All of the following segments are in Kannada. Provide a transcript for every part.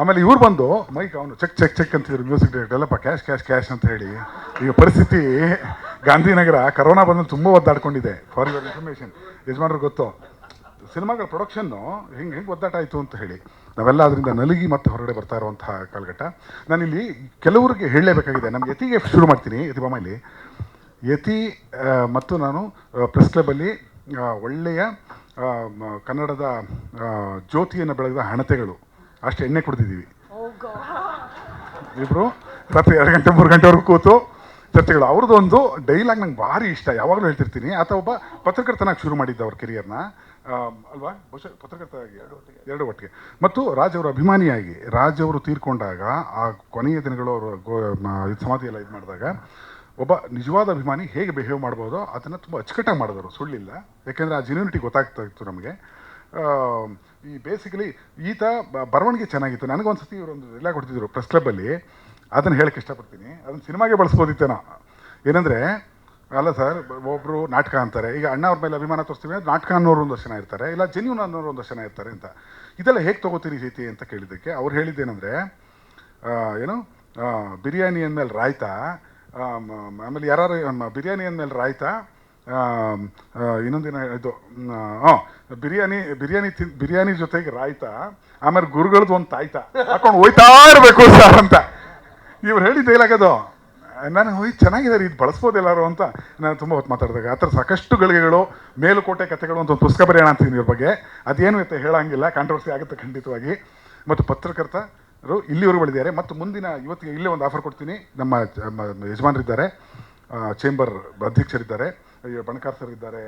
ಆಮೇಲೆ ಇವ್ರು ಬಂದು, ಮೈಕ್ ಅವನು ಚೆಕ್ ಚೆಕ್ ಚೆಕ್ ಅಂತ ಹೇಳಿದ್ರು ಮ್ಯೂಸಿಕ್ ಡೈರೆಕ್ಟರ್ ಎಲ್ಲಪ್ಪ ಕ್ಯಾಶ್ ಕ್ಯಾಶ್ ಕ್ಯಾಶ್ ಅಂತ ಹೇಳಿ. ಈಗ ಪರಿಸ್ಥಿತಿ, ಗಾಂಧಿನಗರ ಕರೋನಾ ಬಂದು ತುಂಬ ಒದ್ದಾಡ್ಕೊಂಡಿದೆ ಫಾರ್ ಯುವರ್ ಇನ್ಫಾರ್ಮೇಷನ್ ಯಜಮಾನ್ರಿಗೆ ಗೊತ್ತು. ಸಿನಿಮಾಗಳ ಪ್ರೊಡಕ್ಷನ್ನು ಹೆಂಗೆ ಹೆಂಗೆ ಒದ್ದಾಟ ಆಯಿತು ಅಂತ ಹೇಳಿ. ನಾವೆಲ್ಲ ಅದರಿಂದ ನಲಗಿ ಮತ್ತೆ ಹೊರಗಡೆ ಬರ್ತಾ ಇರುವಂತಹ ಕಾಲಘಟ್ಟ. ನಾನಿಲ್ಲಿ ಕೆಲವರಿಗೆ ಹೇಳಲೇಬೇಕಾಗಿದೆ. ನಮ್ಗೆ ಯತಿಗೆ ಶುರು ಮಾಡ್ತೀನಿ, ಯತಿ ಬಾಮಲ್ಲಿ ಯತಿ ಮತ್ತು ನಾನು ಪ್ರೆಸ್ ಕ್ಲಬ್ಬಲ್ಲಿ ಒಳ್ಳೆಯ ಕನ್ನಡದ ಜ್ಯೋತಿಯನ್ನು ಬೆಳೆದ ಹಣತೆಗಳು. ಅಷ್ಟು ಎಣ್ಣೆ ಕುಡ್ದಿದ್ದೀವಿ. ಇಬ್ಬರು ರಾತ್ರಿ ಎರಡು ಗಂಟೆ ಮೂರು ಗಂಟೆವರೆಗೂ ಕೂತು ಚರ್ಚೆಗಳು. ಅವ್ರದ್ದೊಂದು ಡೈಲಾಗ್ ನಂಗೆ ಭಾರಿ ಇಷ್ಟ. ಯಾವಾಗಲೂ ಹೇಳ್ತಿರ್ತೀನಿ. ಆತ ಒಬ್ಬ ಪತ್ರಕರ್ತನಾಗಿ ಶುರು ಮಾಡಿದ್ದ ಅವ್ರ ಕೆರಿಯರ್ನ ಅಲ್ವಾ? ಬಹುಶಃ ಪತ್ರಕರ್ತ ಎರಡು ಒಟ್ಟಿಗೆ ಮತ್ತು ರಾಜ್ ಅವರ ಅಭಿಮಾನಿಯಾಗಿ ರಾಜವರು ಅವರು ತೀರ್ಕೊಂಡಾಗ ಆ ಕೊನೆಯ ದಿನಗಳು ಅವರು ಸಮಾಧಿ ಎಲ್ಲ ಇದು ಮಾಡಿದಾಗ ಒಬ್ಬ ನಿಜವಾದ ಅಭಿಮಾನಿ ಹೇಗೆ ಬಿಹೇವ್ ಮಾಡ್ಬೋದು ಅದನ್ನು ತುಂಬ ಅಚ್ಚುಕಟ್ಟಾಗಿ ಮಾಡಿದವರು. ಸುಳ್ಳಿಲ್ಲ. ಯಾಕೆಂದರೆ ಆ ಜಿನ್ಯೂನಿಟಿ ಗೊತ್ತಾಗ್ತಾ ಇತ್ತು ನಮಗೆ. ಈ ಬೇಸಿಕಲಿ ಈತ ಬರವಣಿಗೆ ಚೆನ್ನಾಗಿತ್ತು. ನನಗೊಂದ್ಸತಿ ಸತಿ ಇವರು ಒಂದು ಎಲ್ಲ ಕೊಡ್ತಿದ್ರು ಪ್ರೆಸ್ ಕ್ಲಬ್ಬಲ್ಲಿ ಅದನ್ನು ಹೇಳಕ್ಕೆ ಇಷ್ಟಪಡ್ತೀನಿ. ಅದನ್ನು ಸಿನಿಮಾಗೆ ಬಳಸ್ಬೋದಿತ್ತೇನೋ ಏನಂದರೆ, ಅಲ್ಲ ಸರ್ ಒಬ್ಬರು ನಾಟಕ ಅಂತಾರೆ. ಈಗ ಅಣ್ಣ ಅವ್ರ ಮೇಲೆ ಅಭಿಮಾನ ತೋರಿಸ್ತೀವಿ ಅಂದರೆ ನಾಟಕ ಅನ್ನೋರು ಒಂದು ಜನ ಇರ್ತಾರೆ. ಇಲ್ಲ ಜೆನ್ಯೂನ್ ಅನ್ನೋರು ಒಂದು ಜನ ಇರ್ತಾರೆ ಅಂತ. ಇದೆಲ್ಲ ಹೇಗೆ ತೊಗೋತೀರಿ ಜೈತಿ ಅಂತ ಕೇಳಿದ್ದಕ್ಕೆ ಅವ್ರು ಹೇಳಿದ್ದೇನೆಂದರೆ ಏನು ಬಿರಿಯಾನಿ ಅಂದಮೇಲೆ ರಾಯ್ತಾ ಆಮೇಲೆ ಯಾರು ಬಿರಿಯಾನಿ ಅಂದಮೇಲೆ ರಾಯ್ತಾ ಇನ್ನೊಂದಿನ ಇದು ಬಿರಿಯಾನಿ ಬಿರಿಯಾನಿ ತಿನ್ ಬಿರಿಯಾನಿ ಜೊತೆಗೆ ರಾಯ್ತ ಆಮೇಲೆ ಗುರುಗಳದ್ದು ಒಂದು ತಾಯ್ತ. ಹಾಕೊಂಡು ಹೋಯ್ತಾ ಇರಬೇಕು ಸರ್ ಅಂತ. ಇವ್ರು ಹೇಳಿದ್ದು ಅದು. ನಾನು ಹೋಯ್ ಚೆನ್ನಾಗಿದೆ ರೀ, ಇದು ಬಳಸ್ಬೋದು ಎಲ್ಲರೂ ಅಂತ. ನಾನು ತುಂಬ ಹೊತ್ತು ಮಾತಾಡಿದಾಗ ಆ ಥರ ಸಾಕಷ್ಟು ಗಳಿಗೆಗಳು ಮೇಲುಕೋಟೆ ಕಥೆಗಳು ಅಂತ ಒಂದು ಪುಸ್ತಕ ಬರೆಯೋಣ ಅಂತೀನಿ ಇವ್ರ ಬಗ್ಗೆ. ಅದೇನು ಅಂತ ಹೇಳೋಂಗಿಲ್ಲ ಕಾಂಟ್ರವರ್ಸಿ ಆಗುತ್ತೆ ಖಂಡಿತವಾಗಿ. ಮತ್ತು ಪತ್ರಕರ್ತರು ಇಲ್ಲಿವರೆಗೂ ಬೆಳೆದಿದ್ದಾರೆ. ಮತ್ತು ಮುಂದಿನ ಇವತ್ತಿಗೆ ಇಲ್ಲೇ ಒಂದು ಆಫರ್ ಕೊಡ್ತೀನಿ. ನಮ್ಮ ಯಜಮಾನರಿದ್ದಾರೆ. ಚೇಂಬರ್ ಅಧ್ಯಕ್ಷರಿದ್ದಾರೆ. ಬಣಕಾರ್ ಸರ್ ಇದ್ದಾರೆ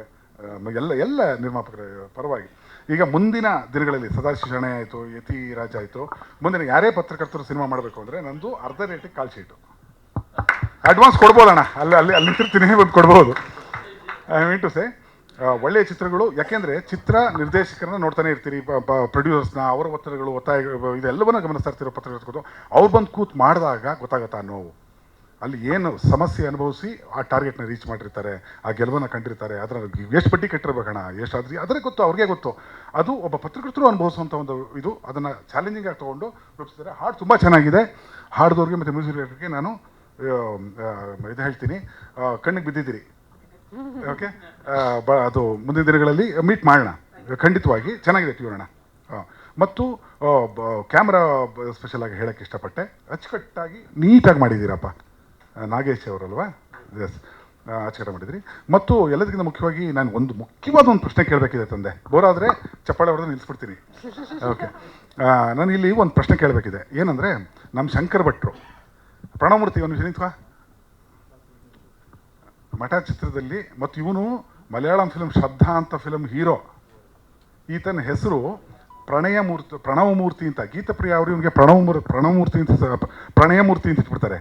ಎಲ್ಲ ಎಲ್ಲ ನಿರ್ಮಾಪಕರ ಪರವಾಗಿ. ಈಗ ಮುಂದಿನ ದಿನಗಳಲ್ಲಿ ಸದಾಶಿವ ಶರಣೆ ಆಯಿತು, ಯತಿ ರಾಜ ಆಯಿತು, ಮುಂದಿನ ಯಾರೇ ಪತ್ರಕರ್ತರು ಸಿನಿಮಾ ಮಾಡಬೇಕು ಅಂದರೆ ನಂದು ಅರ್ಧ ರೇಟಿಗೆ ಕಾಲ್ ಶೀಟು. ಅಡ್ವಾನ್ಸ್ ಕೊಡ್ಬೋದಣ್ಣ ಅಲ್ಲಿ ಅಲ್ಲಿ ಅಲ್ಲಿ ತಿರ್ತೀನಿ ಒಂದು ಕೊಡ್ಬೋದು. ಐ ಮೀನ್ ಟು ಸೇ ಒಳ್ಳೆಯ ಚಿತ್ರಗಳು, ಯಾಕೆಂದರೆ ಚಿತ್ರ ನಿರ್ದೇಶಕರನ್ನ ನೋಡ್ತಾನೆ ಇರ್ತೀರಿ ಪ್ರೊಡ್ಯೂಸರ್ಸ್ನ ಅವರ ಒತ್ತಡಗಳು ಒತ್ತಾಯ ಇದೆಲ್ಲವನ್ನ ಗಮನಿಸ್ತಾ ಇರ್ತಿರೋ ಪತ್ರಕರ್ತರು, ಅವ್ರು ಬಂದು ಕೂತ್ ಮಾಡಿದಾಗ ಗೊತ್ತಾಗತ್ತಾ ನೋವು? ಅಲ್ಲಿ ಏನು ಸಮಸ್ಯೆ ಅನುಭವಿಸಿ ಆ ಟಾರ್ಗೆಟ್ನ ರೀಚ್ ಮಾಡಿರ್ತಾರೆ, ಆ ಗೆಲುವನ್ನು ಕಂಡಿರ್ತಾರೆ ಅದರ ಎಷ್ಟು ಬಡ್ಡಿ ಕಟ್ಟಿರ್ಬೇಕಣ್ಣ ಎಷ್ಟು ಆದ್ರೆ ಅದರೇ ಗೊತ್ತು, ಅವ್ರಿಗೆ ಗೊತ್ತು. ಅದು ಒಬ್ಬ ಪತ್ರಕರ್ತರು ಅನುಭವಿಸುವಂಥ ಒಂದು ಇದು, ಅದನ್ನು ಚಾಲೆಂಜಿಂಗ್ ಆಗಿ ತೊಗೊಂಡು ರೂಪಿಸಿದ್ದಾರೆ. ಹಾಡು ತುಂಬ ಚೆನ್ನಾಗಿದೆ. ಹಾಡ್ದವ್ರಿಗೆ ಮತ್ತು ಮ್ಯೂಸಿಕ್ ಡೈರೆಕ್ಟರ್ಗೆ ನಾನು ಇದು ಹೇಳ್ತೀನಿ. ಕಣ್ಣಿಗೆ ಬಿದ್ದಿದ್ದೀರಿ. ಓಕೆ ಬ, ಅದು ಮುಂದಿನ ದಿನಗಳಲ್ಲಿ ಮೀಟ್ ಮಾಡೋಣ. ಖಂಡಿತವಾಗಿ ಚೆನ್ನಾಗಿದೆ ಟ್ಯೂನಣ್ಣ ಮತ್ತು ಕ್ಯಾಮ್ರಾ ಸ್ಪೆಷಲ್ ಆಗಿ ಹೇಳಕ್ಕೆ ಇಷ್ಟಪಟ್ಟೆ. ಅಚ್ಚುಕಟ್ಟಾಗಿ ನೀಟಾಗಿ ಮಾಡಿದ್ದೀರಪ್ಪ. ನಾಗೇಶ್ ಅವರಲ್ವಾ? ಎಸ್ ಆಚಾರ ಮಾಡಿದ್ರಿ. ಮತ್ತು ಎಲ್ಲದಕ್ಕಿಂತ ಮುಖ್ಯವಾಗಿ ನಾನು ಒಂದು ಮುಖ್ಯವಾದ ಒಂದು ಪ್ರಶ್ನೆ ಕೇಳಬೇಕಿದೆ ತಂದೆ. ಬೋರಾದರೆ ಚಪ್ಪಾಳೆ ಹೊಡೆದು ನಿಲ್ಲಿಸ್ಬಿಡ್ತೀನಿ ಓಕೆ ನಾನು ಇಲ್ಲಿ ಒಂದು ಪ್ರಶ್ನೆ ಕೇಳಬೇಕಿದೆ. ಏನಂದರೆ ನಮ್ಮ ಶಂಕರ್ ಭಟ್ರು ಪ್ರಣಮೂರ್ತಿ ಒಂದು ನಿಂತ್ಕೋ. ಮಠ ಚಿತ್ರದಲ್ಲಿ ಮತ್ತು ಇವನು ಮಲಯಾಳಂ ಫಿಲಮ್ ಶ್ರದ್ಧಾ ಅಂತ ಫಿಲಮ್ ಹೀರೋ ಈತನ ಹೆಸರು ಪ್ರಣಯ ಮೂರ್ತಿ ಪ್ರಣವ ಮೂರ್ತಿ ಅಂತ. ಗೀತಪ್ರಿಯ ಅವರು ಇವನಿಗೆ ಪ್ರಣವಮೂರ್, ಪ್ರಣವಮೂರ್ತಿ ಅಂತ ಪ್ರಣಯ ಪ್ರಣಯಮೂರ್ತಿ ಅಂತ ಇಟ್ಬಿಡ್ತಾರೆ.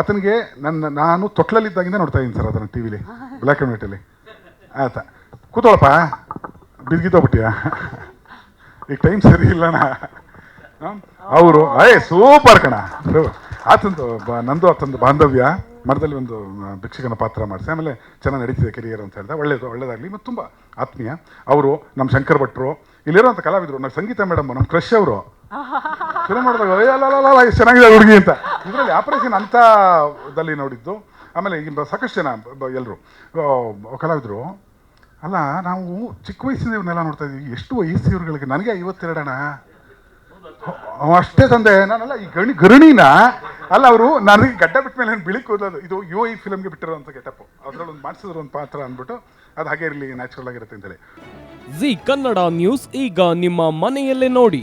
ಆತನಿಗೆ ನನ್ನ, ನಾನು ತೊಟ್ಲಲ್ಲಿದ್ದಾಗಿಂದ ನೋಡ್ತಾ ಇದ್ದೀನಿ ಸರ್ ಅದನ್ನು ಟಿ ವಿಲಿ ಬ್ಲ್ಯಾಕ್ ಆ್ಯಂಡ್ ವೈಟಲ್ಲಿ ಆಯ್ತಾ ಕೂತೋಳಪ್ಪ ಬಿದ್ಗಿದ್ದೋಗ್ಬಿಟ್ಟಿಯಾ ಈಗ ಟೈಮ್ ಸರಿ ಇಲ್ಲಣ್ಣ ಅವರು ಅಯ್ಯ ಸೂಪರ್ ಕಣ. ಆತಂದು ನಂದು ಆತಂದು ಬಾಂಧವ್ಯ, ಮಠದಲ್ಲಿ ಒಂದು ಭಿಕ್ಷಕನ ಪಾತ್ರ ಮಾಡಿಸಿ, ಆಮೇಲೆ ಚೆನ್ನಾಗಿ ನಡೀತಿದೆ ಕೆರಿಯರ್ ಅಂತ ಹೇಳಿದೆ. ಒಳ್ಳೆಯದು ಒಳ್ಳೇದಾಗಲಿ, ಮತ್ತು ತುಂಬ ಆತ್ಮೀಯ. ಅವರು ನಮ್ಮ ಶಂಕರ್ ಭಟ್ರು ಇಲ್ಲಿರೋಂಥ ಕಲಾವಿದರು ನಮ್ಮ ಸಂಗೀತ ಮೇಡಮ್ ನಮ್ಮ ಕ್ರಶ್ ಅವರು. ಮಾಡಿದಾಗ ಅಯ್ಯ ಅಲ್ಲ ಚೆನ್ನಾಗಿದೆ ಹುಡುಗಿ ಅಂತ. ಇದರಲ್ಲಿ ಆಪರೇಷನ್ ಅಂತದಲ್ಲಿ ನೋಡಿದ್ದು. ಆಮೇಲೆ ಈಗ ಸಾಕಷ್ಟು ಜನ ಎಲ್ಲರೂ ಕಲಾವಿದರು. ಅಲ್ಲ, ನಾವು ಚಿಕ್ಕ ವಯಸ್ಸಿನ ಇವ್ರನ್ನೆಲ್ಲ ನೋಡ್ತಾ ಇದ್ದೀವಿ. ಎಷ್ಟು ವಯಸ್ಸು ಇವ್ರುಗಳಿಗೆ? ನನಗೆ ಐವತ್ತೆರಡಣ ಅಷ್ಟೇ ತಂದೆ. ನಾನಲ್ಲ, ಈ ಗಣಿ ಗರಣಿನ ಅಲ್ಲ, ಅವರು ನನಗೆ ಗಡ್ಡ ಬಿಟ್ಟ ಮೇಲೆ ಬಿಳಿ ಕೂದಲು ಇದು ಯು ಐ ಫಿಲಮ್ಗೆ ಬಿಟ್ಟಿರೋಂಥ ಗೆಟಪ್ ಅದರಲ್ಲಿ ಒಂದು ಮಾಡಿಸಿದ್ರು ಒಂದು ಪಾತ್ರ ಅಂದ್ಬಿಟ್ಟು ಅದು ಹಾಗೆ ಇರಲಿ ನ್ಯಾಚುರಲ್ ಆಗಿರುತ್ತೆ ಅಂತೇಳಿ. ಜಿ ಕನ್ನಡ ನ್ಯೂಸ್ ಈಗ ನಿಮ್ಮ ಮನೆಯಲ್ಲೇ ನೋಡಿ.